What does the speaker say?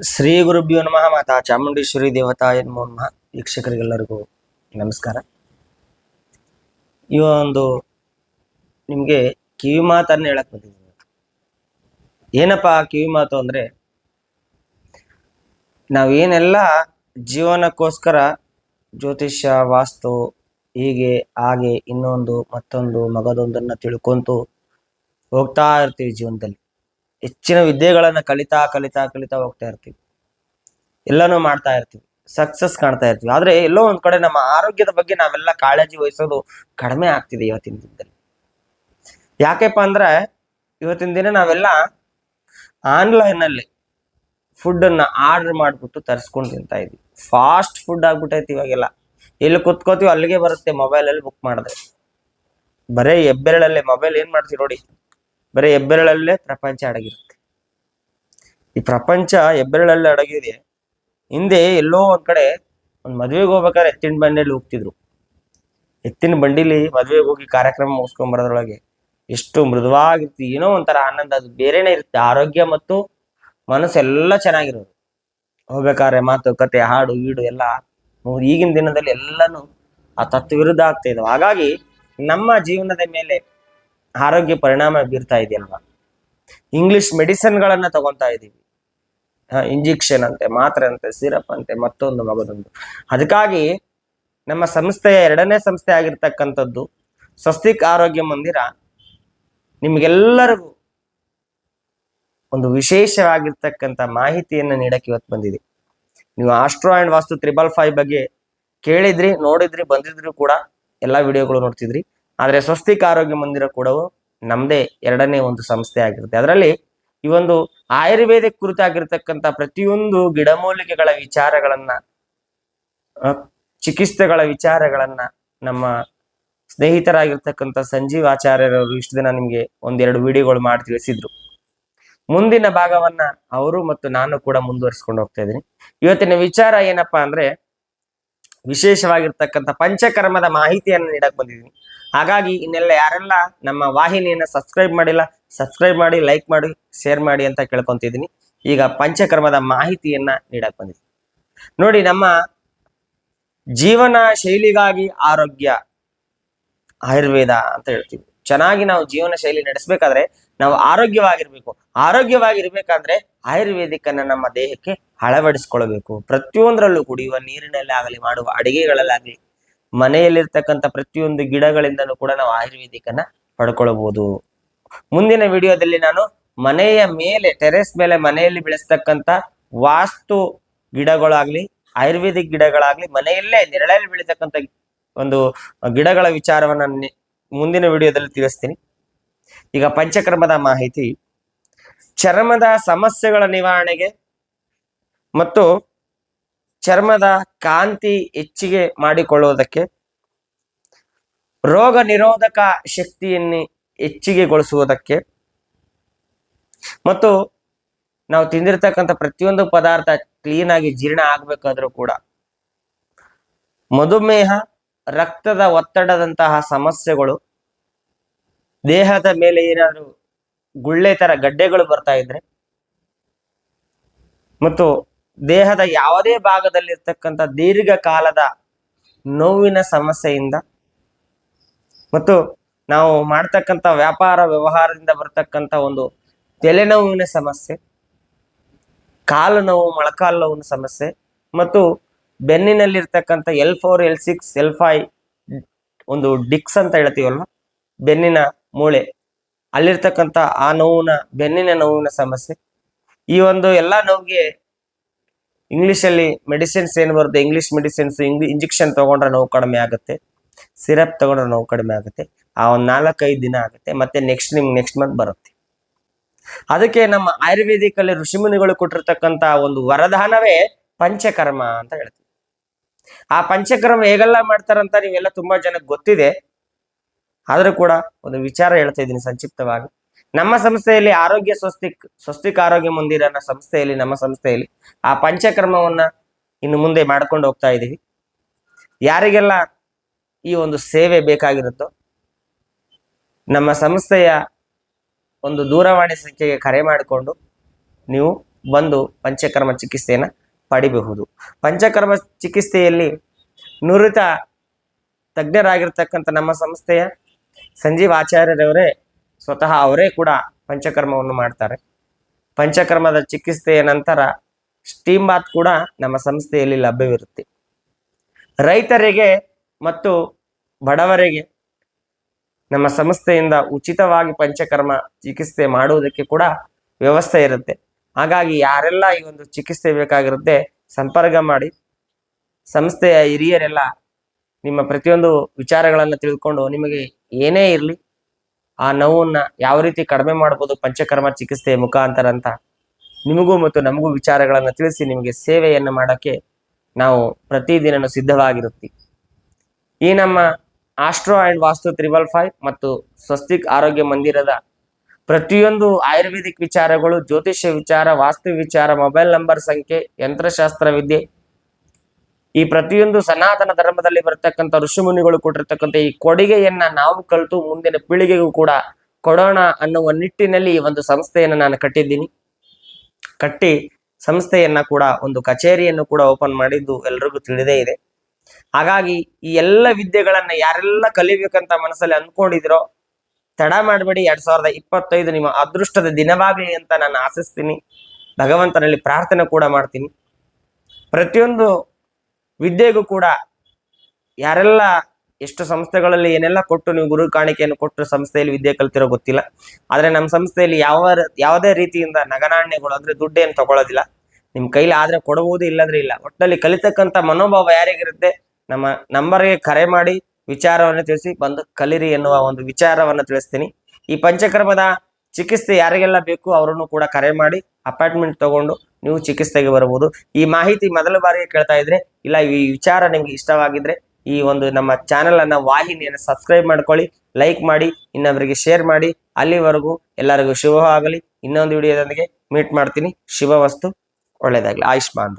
ಶ್ರೀ ಗುರುಭ್ಯೋ ನಮಃ, ಮಾತಾ ಚಾಮುಂಡೇಶ್ವರಿ ದೇವತಾಯ ನಮೋ ನಮಃ. ವೀಕ್ಷಕರಿಗೆಲ್ಲರಿಗೂ ನಮಸ್ಕಾರ. ಈ ಒಂದು ನಿಮಗೆ ಕಿವಿ ಮಾತನ್ನು ಹೇಳಕ್ ಬಂದಿದ್ದೀನಿ. ಏನಪ್ಪ ಕಿವಿ ಮಾತು ಅಂದ್ರೆ, ನಾವೇನೆಲ್ಲ ಜೀವನಕ್ಕೋಸ್ಕರ ಜ್ಯೋತಿಷ್ಯ, ವಾಸ್ತು, ಹೀಗೆ, ಹಾಗೆ ಇನ್ನೊಂದು ಮತ್ತೊಂದು ಮಗದೊಂದನ್ನು ತಿಳ್ಕೊಂತು ಹೋಗ್ತಾ ಇರ್ತೀವಿ ಜೀವನದಲ್ಲಿ. ಹೆಚ್ಚಿನ ವಿದ್ಯೆಗಳನ್ನ ಕಲಿತಾ ಕಲಿತಾ ಕಲಿತಾ ಹೋಗ್ತಾ ಇರ್ತೀವಿ. ಎಲ್ಲಾನು ಮಾಡ್ತಾ ಇರ್ತೀವಿ. ಸಕ್ಸಸ್ ಕಾಣ್ತಾ ಇರ್ತೀವಿ. ಆದ್ರೆ ಎಲ್ಲೋ ಒಂದ್ ಕಡೆ ನಮ್ಮ ಆರೋಗ್ಯದ ಬಗ್ಗೆ ನಾವೆಲ್ಲ ಕಾಳಜಿ ವಹಿಸೋದು ಕಡಿಮೆ ಆಗ್ತಿದೆ ಇವತ್ತಿನ ದಿನದಲ್ಲಿ. ಯಾಕೆಪ್ಪ ಅಂದ್ರೆ ಇವತ್ತಿನ ದಿನ ನಾವೆಲ್ಲ ಆನ್ಲೈನ್ ಅಲ್ಲಿ ಫುಡ್ ಅನ್ನ ಆರ್ಡರ್ ಮಾಡ್ಬಿಟ್ಟು ತರಿಸ್ಕೊಂಡು ತಿಂತಾ ಇದೀವಿ. ಫಾಸ್ಟ್ ಫುಡ್ ಆಗ್ಬಿಟ್ಟೈತಿ ಇವಾಗೆಲ್ಲ. ಎಲ್ಲಿ ಕುತ್ಕೋತೀವಿ ಅಲ್ಲಿಗೆ ಬರುತ್ತೆ ಮೊಬೈಲ್ ಅಲ್ಲಿ ಬುಕ್ ಮಾಡಿದ್ರೆ. ಬರೇ ಹೆಬ್ಬೆರಳಲ್ಲಿ ಮೊಬೈಲ್ ಏನ್ ಮಾಡ್ತೀವಿ ನೋಡಿ. ಬರೀ ಹೆಬ್ಬೆರಳಲ್ಲೇ ಪ್ರಪಂಚ ಅಡಗಿರುತ್ತೆ. ಈ ಪ್ರಪಂಚ ಹೆಬ್ಬೆರಳಲ್ಲೇ ಅಡಗಿದೆ ಹಿಂದೆ ಎಲ್ಲೋ ಒಂದ್ ಕಡೆ ಒಂದ್ ಮದ್ವೆಗೆ ಹೋಗ್ಬೇಕಾದ್ರೆ ಎತ್ತಿನ ಬಂಡಿಯಲ್ಲಿ ಹೋಗ್ತಿದ್ರು. ಎತ್ತಿನ ಬಂಡಿಲಿ ಮದ್ವೆಗೆ ಹೋಗಿ ಕಾರ್ಯಕ್ರಮ ಮುಗಿಸ್ಕೊಂಡ್ ಬರೋದ್ರೊಳಗೆ ಎಷ್ಟು ಮೃದುವಾಗಿರ್ತಿ ಏನೋ ಒಂಥರ ಆನಂದ, ಅದು ಬೇರೆನೇ ಇರುತ್ತೆ. ಆರೋಗ್ಯ ಮತ್ತು ಮನಸ್ಸೆಲ್ಲ ಚೆನ್ನಾಗಿರೋದು. ಹೋಗ್ಬೇಕಾದ್ರೆ ಮಾತುಕತೆ ಹಾಡು ಈಡು ಎಲ್ಲ ಈಗಿನ ದಿನದಲ್ಲಿ ಎಲ್ಲಾನು ಆ ತತ್ವ ವಿರುದ್ಧ ಆಗ್ತಾ ಇದಾವೆ. ಹಾಗಾಗಿ ನಮ್ಮ ಜೀವನದ ಮೇಲೆ ಆರೋಗ್ಯ ಪರಿಣಾಮ ಬೀರ್ತಾ ಇದೆಯಲ್ವಾ? ಇಂಗ್ಲಿಷ್ ಮೆಡಿಸನ್ಗಳನ್ನ ತಗೊಂತಾ ಇದೀವಿ. ಇಂಜೆಕ್ಷನ್ ಅಂತೆ, ಮಾತ್ರೆ ಅಂತೆ ಸಿರಪ್ ಅಂತೆ, ಮತ್ತೊಂದು ಮಗದೊಂದು. ಅದಕ್ಕಾಗಿ ನಮ್ಮ ಸಂಸ್ಥೆಯ ಎರಡನೇ ಸಂಸ್ಥೆ ಆಗಿರ್ತಕ್ಕಂಥದ್ದು, ಸ್ವಸ್ತಿಕ್ ಆರೋಗ್ಯ ಮಂದಿರ, ನಿಮ್ಗೆಲ್ಲರಿಗೂ ಒಂದು ವಿಶೇಷವಾಗಿರ್ತಕ್ಕಂಥ ಮಾಹಿತಿಯನ್ನು ನೀಡಕ್ಕೆ ಇವತ್ತು ಬಂದಿದೆ. ನೀವು astro and vastu triple five ಬಗ್ಗೆ ಕೇಳಿದ್ರಿ, ನೋಡಿದ್ರಿ, ಬಂದಿದ್ರು ಕೂಡ, ಎಲ್ಲಾ ವಿಡಿಯೋಗಳು ನೋಡ್ತಿದ್ರಿ. ಆದ್ರೆ ಸ್ವಸ್ತಿಕ ಆರೋಗ್ಯ ಮಂದಿರ ಕೂಡ ನಮ್ಮದೇ ಎರಡನೇ ಒಂದು ಸಂಸ್ಥೆ ಆಗಿರುತ್ತೆ. ಅದರಲ್ಲಿ ಈ ಒಂದು ಆಯುರ್ವೇದಿಕ್ ಕುರಿತಾಗಿರ್ತಕ್ಕಂಥ ಪ್ರತಿಯೊಂದು ಗಿಡಮೂಲಿಕೆಗಳ ವಿಚಾರಗಳನ್ನ ಚಿಕಿತ್ಸೆಗಳ ವಿಚಾರಗಳನ್ನ ನಮ್ಮ ಸ್ನೇಹಿತರಾಗಿರ್ತಕ್ಕಂಥ ಸಂಜೀವ್ ಆಚಾರ್ಯರವರು ಇಷ್ಟು ದಿನ ನಿಮ್ಗೆ ಒಂದೆರಡು ವಿಡಿಯೋಗಳು ಮಾಡಿ ತಿಳಿಸಿದ್ರು. ಮುಂದಿನ ಭಾಗವನ್ನ ಅವರು ಮತ್ತು ನಾನು ಕೂಡ ಮುಂದುವರಿಸ್ಕೊಂಡು ಹೋಗ್ತಾ ಇದ್ದೀನಿ. ಇವತ್ತಿನ ವಿಚಾರ ಏನಪ್ಪಾ ಅಂದ್ರೆ ವಿಶೇಷವಾಗಿರ್ತಕ್ಕಂಥ ಪಂಚಕರ್ಮದ ಮಾಹಿತಿಯನ್ನು ನೀಡಕ್ ಬಂದಿದ್ದೀನಿ. ಹಾಗಾಗಿ ಇನ್ನೆಲ್ಲ ಯಾರೆಲ್ಲ ನಮ್ಮ ವಾಹಿನಿಯನ್ನ ಸಬ್ಸ್ಕ್ರೈಬ್ ಮಾಡಿಲ್ಲ ಸಬ್ಸ್ಕ್ರೈಬ್ ಮಾಡಿ ಲೈಕ್ ಮಾಡಿ ಶೇರ್ ಮಾಡಿ ಅಂತ ಕೇಳ್ಕೊಂತಿದ್ದೀನಿ. ಈಗ ಪಂಚಕರ್ಮದ ಮಾಹಿತಿಯನ್ನ ನೀಡಕ್ ಬಂದಿದ್ದೀನಿ. ನೋಡಿ ನಮ್ಮ ಜೀವನ ಶೈಲಿಗಾಗಿ ಆರೋಗ್ಯ, ಆಯುರ್ವೇದ ಅಂತ ಹೇಳ್ತೀವಿ. ಚೆನ್ನಾಗಿ ನಾವು ಜೀವನ ಶೈಲಿ ನಡೆಸಬೇಕಾದ್ರೆ ನಾವು ಆರೋಗ್ಯವಾಗಿರ್ಬೇಕು. ಆರೋಗ್ಯವಾಗಿರ್ಬೇಕಂದ್ರೆ ಆಯುರ್ವೇದಿಕ್ ನಮ್ಮ ದೇಹಕ್ಕೆ ಅಳವಡಿಸ್ಕೊಳ್ಬೇಕು. ಪ್ರತಿಯೊಂದರಲ್ಲೂ ಕುಡಿಯುವ ನೀರಿನಲ್ಲೇ ಆಗಲಿ ಮಾಡುವ ಅಡಿಗೆಗಳಲ್ಲಾಗಲಿ ಮನೆಯಲ್ಲಿರ್ತಕ್ಕಂಥ ಪ್ರತಿಯೊಂದು ಗಿಡಗಳಿಂದಲೂ ಕೂಡ ನಾವು ಆಯುರ್ವೇದಿಕ್ ಅನ್ನ ಪಡ್ಕೊಳ್ಬಹುದು ಮುಂದಿನ ವಿಡಿಯೋದಲ್ಲಿ ನಾನು ಮನೆಯ ಮೇಲೆ, ಟೆರೆಸ್ ಮೇಲೆ ಮನೆಯಲ್ಲಿ ಬೆಳೆಸ್ತಕ್ಕಂಥ ವಾಸ್ತು ಗಿಡಗಳಾಗ್ಲಿ, ಆಯುರ್ವೇದಿಕ್ ಗಿಡಗಳಾಗ್ಲಿ, ಮನೆಯಲ್ಲೇ ನೆರಳಲ್ಲಿ ಬೆಳೀತಕ್ಕಂಥ ಒಂದು ಗಿಡಗಳ ವಿಚಾರವನ್ನ ಮುಂದಿನ ವಿಡಿಯೋದಲ್ಲಿ ತಿಳಿಸ್ತೀನಿ. ಈಗ ಪಂಚಕ್ರಮದ ಮಾಹಿತಿ. ಚರ್ಮದ ಸಮಸ್ಯೆಗಳ ನಿವಾರಣೆಗೆ ಮತ್ತು ಚರ್ಮದ ಕಾಂತಿ ಹೆಚ್ಚಿಗೆ ಮಾಡಿಕೊಳ್ಳುವುದಕ್ಕೆ ರೋಗ ನಿರೋಧಕ ಶಕ್ತಿಯನ್ನು ಹೆಚ್ಚಿಗೆಗೊಳಿಸುವುದಕ್ಕೆ ಮತ್ತು ನಾವು ತಿಂದಿರ್ತಕ್ಕಂಥ ಪ್ರತಿಯೊಂದು ಪದಾರ್ಥ ಕ್ಲೀನ್ ಆಗಿ ಜೀರ್ಣ ಆಗ್ಬೇಕಾದ್ರೂ ಕೂಡ ಮಧುಮೇಹ, ರಕ್ತದ ಒತ್ತಡದಂತಹ ಸಮಸ್ಯೆಗಳು, ದೇಹದ ಮೇಲೆ ಏನಾದರೂ ಗುಳ್ಳೆ ತರ ಗಡ್ಡೆಗಳು ಬರ್ತಾ ಇದ್ರೆ ಮತ್ತು ದೇಹದ ಯಾವುದೇ ಭಾಗದಲ್ಲಿರ್ತಕ್ಕಂಥ ದೀರ್ಘಕಾಲದ ನೋವಿನ ಸಮಸ್ಯೆಯಿಂದ ಮತ್ತು ನಾವು ಮಾಡ್ತಕ್ಕಂಥ ವ್ಯಾಪಾರ ವ್ಯವಹಾರದಿಂದ ಬರ್ತಕ್ಕಂಥ ಒಂದು ತಲೆನೋವಿನ ಸಮಸ್ಯೆ ಕಾಲು ನೋವು ಮೊಳಕಾಲು ನೋವಿನ ಸಮಸ್ಯೆ ಮತ್ತು ಬೆನ್ನಿನಲ್ಲಿರ್ತಕ್ಕಂಥ L four, L six, L five ಒಂದು ಡಿಕ್ಸ್ ಅಂತ ಹೇಳ್ತೀವಲ್ಲ ಬೆನ್ನಿನ ಮೂಳೆ, ಅಲ್ಲಿರ್ತಕ್ಕಂಥ ಆ ನೋವಿನ ಬೆನ್ನಿನ ನೋವಿನ ಸಮಸ್ಯೆ. ಈ ಒಂದು ಎಲ್ಲ ನೋವಿಗೆ ಇಂಗ್ಲಿಷಲ್ಲಿ ಮೆಡಿಸಿನ್ಸ್ ಏನು ಬರುತ್ತೆ? ಇಂಗ್ಲಿಷ್ ಮೆಡಿಸಿನ್ಸ್ ಇಂಜೆಕ್ಷನ್ ತಗೊಂಡ್ರೆ ನೋವು ಕಡಿಮೆ ಆಗುತ್ತೆ. ಸಿರಪ್ ತಗೊಂಡ್ರೆ ನೋವು ಕಡಿಮೆ ಆಗುತ್ತೆ. ಆ ಒಂದು ನಾಲ್ಕೈದು ದಿನ ಆಗುತ್ತೆ. ಮತ್ತೆ ನೆಕ್ಸ್ಟ್ ನಿಮ್ಗೆ ನೆಕ್ಸ್ಟ್ ಮಂತ್ ಬರುತ್ತೆ. ಅದಕ್ಕೆ ನಮ್ಮ ಆಯುರ್ವೇದಿಕ್ ಅಲ್ಲಿ ಋಷಿಮುನಿಗಳು ಕೊಟ್ಟಿರ್ತಕ್ಕಂತ ಒಂದು ವರದಾನವೇ ಪಂಚಕರ್ಮ ಅಂತ ಹೇಳ್ತೀವಿ. ಆ ಪಂಚಕರ್ಮ ಹೇಗೆಲ್ಲ ಮಾಡ್ತಾರಂತ ನೀವೆಲ್ಲ ತುಂಬಾ ಜನಕ್ಕೆ ಗೊತ್ತಿದೆ. ಆದ್ರೂ ಕೂಡ ಒಂದು ವಿಚಾರ ಹೇಳ್ತಾ ಇದ್ದೀನಿ ಸಂಕ್ಷಿಪ್ತವಾಗಿ. ನಮ್ಮ ಸಂಸ್ಥೆಯಲ್ಲಿ ಆರೋಗ್ಯ ಸ್ವಸ್ತಿಕ್ ಸ್ವಸ್ತಿಕ್ ಆರೋಗ್ಯ ಮಂದಿರ ಸಂಸ್ಥೆಯಲ್ಲಿ, ನಮ್ಮ ಸಂಸ್ಥೆಯಲ್ಲಿ ಆ ಪಂಚಕರ್ಮವನ್ನ ಇನ್ನು ಮುಂದೆ ಮಾಡ್ಕೊಂಡು ಹೋಗ್ತಾ ಇದ್ದೀವಿ. ಯಾರಿಗೆಲ್ಲ ಈ ಒಂದು ಸೇವೆ ಬೇಕಾಗಿರುತ್ತೋ, ನಮ್ಮ ಸಂಸ್ಥೆಯ ಒಂದು ದೂರವಾಣಿ ಸಂಖ್ಯೆಗೆ ಕರೆ ಮಾಡಿಕೊಂಡು ನೀವು ಬಂದು ಪಂಚಕರ್ಮ ಚಿಕಿತ್ಸೆಯನ್ನು ಪಡಿಬಹುದು. ಪಂಚಕರ್ಮ ಚಿಕಿತ್ಸೆಯಲ್ಲಿ ನುರಿತ ತಜ್ಞರಾಗಿರ್ತಕ್ಕಂಥ ನಮ್ಮ ಸಂಸ್ಥೆಯ ಸಂಜೀವ್ ಆಚಾರ್ಯರವರೇ ಸ್ವತಃ ಅವರೇ ಕೂಡ ಪಂಚಕರ್ಮವನ್ನು ಮಾಡ್ತಾರೆ. ಪಂಚಕರ್ಮದ ಚಿಕಿತ್ಸೆಯ ನಂತರ ಸ್ಟೀಮ್ ಬಾತ್ ಕೂಡ ನಮ್ಮ ಸಂಸ್ಥೆಯಲ್ಲಿ ಲಭ್ಯವಿರುತ್ತೆ. ರೈತರಿಗೆ ಮತ್ತು ಬಡವರಿಗೆ ನಮ್ಮ ಸಂಸ್ಥೆಯಿಂದ ಉಚಿತವಾಗಿ ಪಂಚಕರ್ಮ ಚಿಕಿತ್ಸೆ ಮಾಡುವುದಕ್ಕೆ ಕೂಡ ವ್ಯವಸ್ಥೆ ಇರುತ್ತೆ. ಹಾಗಾಗಿ ಯಾರೆಲ್ಲ ಈ ಒಂದು ಚಿಕಿತ್ಸೆ ಬೇಕಾಗಿರುತ್ತೆ ಸಂಪರ್ಕ ಮಾಡಿ, ಸಂಸ್ಥೆಯ ಹಿರಿಯರೆಲ್ಲ ನಿಮ್ಮ ಪ್ರತಿಯೊಂದು ವಿಚಾರಗಳನ್ನು ತಿಳ್ಕೊಂಡು ನಿಮಗೆ ಏನೇ ಇರಲಿ ಆ ನೋವನ್ನ ಯಾವ ರೀತಿ ಕಡಿಮೆ ಮಾಡ್ಬೋದು ಪಂಚಕರ್ಮ ಚಿಕಿತ್ಸೆಯ ಮುಖಾಂತರ ಅಂತ ನಿಮಗೂ ಮತ್ತು ನಮಗೂ ವಿಚಾರಗಳನ್ನು ತಿಳಿಸಿ ನಿಮಗೆ ಸೇವೆಯನ್ನು ಮಾಡೋಕ್ಕೆ ನಾವು ಪ್ರತಿದಿನನೂ ಸಿದ್ಧವಾಗಿರುತ್ತೀವಿ ಈ ನಮ್ಮ astro and vastu triple five ಮತ್ತು ಸ್ವಸ್ತಿಕ್ ಆರೋಗ್ಯ ಮಂದಿರದ ಪ್ರತಿಯೊಂದು ಆಯುರ್ವೇದಿಕ್ ವಿಚಾರಗಳು, ಜ್ಯೋತಿಷ್ಯ ವಿಚಾರ, ವಾಸ್ತು ವಿಚಾರ, ಮೊಬೈಲ್ ನಂಬರ್ ಸಂಖ್ಯೆ, ಯಂತ್ರಶಾಸ್ತ್ರ ವಿದ್ಯೆ ಈ ಪ್ರತಿಯೊಂದು ಸನಾತನ ಧರ್ಮದಲ್ಲಿ ಬರ್ತಕ್ಕಂಥ ಋಷಿಮುನಿಗಳು ಕೊಟ್ಟಿರ್ತಕ್ಕಂಥ ಈ ಕೊಡುಗೆಯನ್ನ ನಾವು ಕಲಿತು ಮುಂದಿನ ಪೀಳಿಗೆಗೂ ಕೂಡ ಕೊಡೋಣ ಅನ್ನುವ ನಿಟ್ಟಿನಲ್ಲಿ ಈ ಒಂದು ಸಂಸ್ಥೆಯನ್ನು ನಾನು ಕಟ್ಟಿದ್ದೀನಿ. ಕಟ್ಟಿ ಸಂಸ್ಥೆಯನ್ನ ಕೂಡ ಒಂದು ಕಚೇರಿಯನ್ನು ಕೂಡ ಓಪನ್ ಮಾಡಿದ್ದು ಎಲ್ರಿಗೂ ತಿಳಿದೇ ಇದೆ. ಹಾಗಾಗಿ ಈ ಎಲ್ಲ ವಿದ್ಯೆಗಳನ್ನ ಯಾರೆಲ್ಲ ಕಲಿಬೇಕಂತ ಮನಸ್ಸಲ್ಲಿ ಅನ್ಕೊಂಡಿದಿರೋ ತಡ ಮಾಡಬೇಡಿ. ಎರಡ್ ಸಾವಿರದ ಇಪ್ಪತ್ತೈದು ನಿಮ್ಮ ಅದೃಷ್ಟದ ದಿನವಾಗಲಿ ಅಂತ ನಾನು ಆಶಿಸ್ತೀನಿ. ಭಗವಂತನಲ್ಲಿ ಪ್ರಾರ್ಥನೆ ಕೂಡ ಮಾಡ್ತೀನಿ. ಪ್ರತಿಯೊಂದು ವಿದ್ಯೆಗೂ ಕೂಡ ಯಾರೆಲ್ಲ ಎಷ್ಟು ಸಂಸ್ಥೆಗಳಲ್ಲಿ ಏನೆಲ್ಲ ಕೊಟ್ಟು ನೀವು ಗುರು ಕಾಣಿಕೆಯನ್ನು ಕೊಟ್ಟರು ಸಂಸ್ಥೆಯಲ್ಲಿ ವಿದ್ಯೆ ಕಲ್ತಿರೋ ಗೊತ್ತಿಲ್ಲ. ಆದರೆ ನಮ್ಮ ಸಂಸ್ಥೆಯಲ್ಲಿ ಯಾವ ಯಾವುದೇ ರೀತಿಯಿಂದ ನಗನಾಣ್ಯಗಳು ಅಂದರೆ ದುಡ್ಡೇನು ತಗೊಳ್ಳೋದಿಲ್ಲ ನಿಮ್ಮ ಕೈಲಿ ಆದ್ರೆ ಕೊಡಬಹುದು ಇಲ್ಲಾಂದ್ರೆ ಇಲ್ಲ. ಒಟ್ಟಲ್ಲಿ ಕಲಿತಕ್ಕಂಥ ಮನೋಭಾವ ಯಾರಿಗಿರುತ್ತೆ? ನಮ್ಮ ನಂಬರ್ಗೆ ಕರೆ ಮಾಡಿ ವಿಚಾರವನ್ನು ತಿಳಿಸಿ ಬಂದು ಕಲಿರಿ ಎನ್ನುವ ಒಂದು ವಿಚಾರವನ್ನು ತಿಳಿಸ್ತೀನಿ. ಈ ಪಂಚಕರ್ಮದ ಚಿಕಿತ್ಸೆ ಯಾರಿಗೆಲ್ಲ ಬೇಕು ಅವರನ್ನು ಕೂಡ ಕರೆ ಮಾಡಿ ಅಪಾಯಿಂಟ್ಮೆಂಟ್ ತಗೊಂಡು ನೀವು ಚಿಕಿತ್ಸೆಗೆ ಬರಬಹುದು ಈ ಮಾಹಿತಿ ಮೊದಲ ಬಾರಿಗೆ ಕೇಳ್ತಾ ಇದ್ರೆ, ಇಲ್ಲ, ಈ ವಿಚಾರ ನಿಮ್ಗೆ ಇಷ್ಟವಾಗಿದ್ರೆ ಈ ಒಂದು ನಮ್ಮ ಚಾನೆಲ್ ಅನ್ನ ವಾಹಿನಿಯನ್ನು ಸಬ್ಸ್ಕ್ರೈಬ್ ಮಾಡ್ಕೊಳ್ಳಿ ಲೈಕ್ ಮಾಡಿ ಇನ್ನೊಬ್ಬರಿಗೆ ಶೇರ್ ಮಾಡಿ. ಅಲ್ಲಿವರೆಗೂ ಎಲ್ಲರಿಗೂ ಶುಭವಾಗಲಿ. ಇನ್ನೊಂದು ವಿಡಿಯೋದೊಂದಿಗೆ ಮೀಟ್ ಮಾಡ್ತೀನಿ. ಶುಭ ವಸ್ತು ಒಳ್ಳೇದಾಗಲಿ. ಆಯುಷ್ಮಾನ್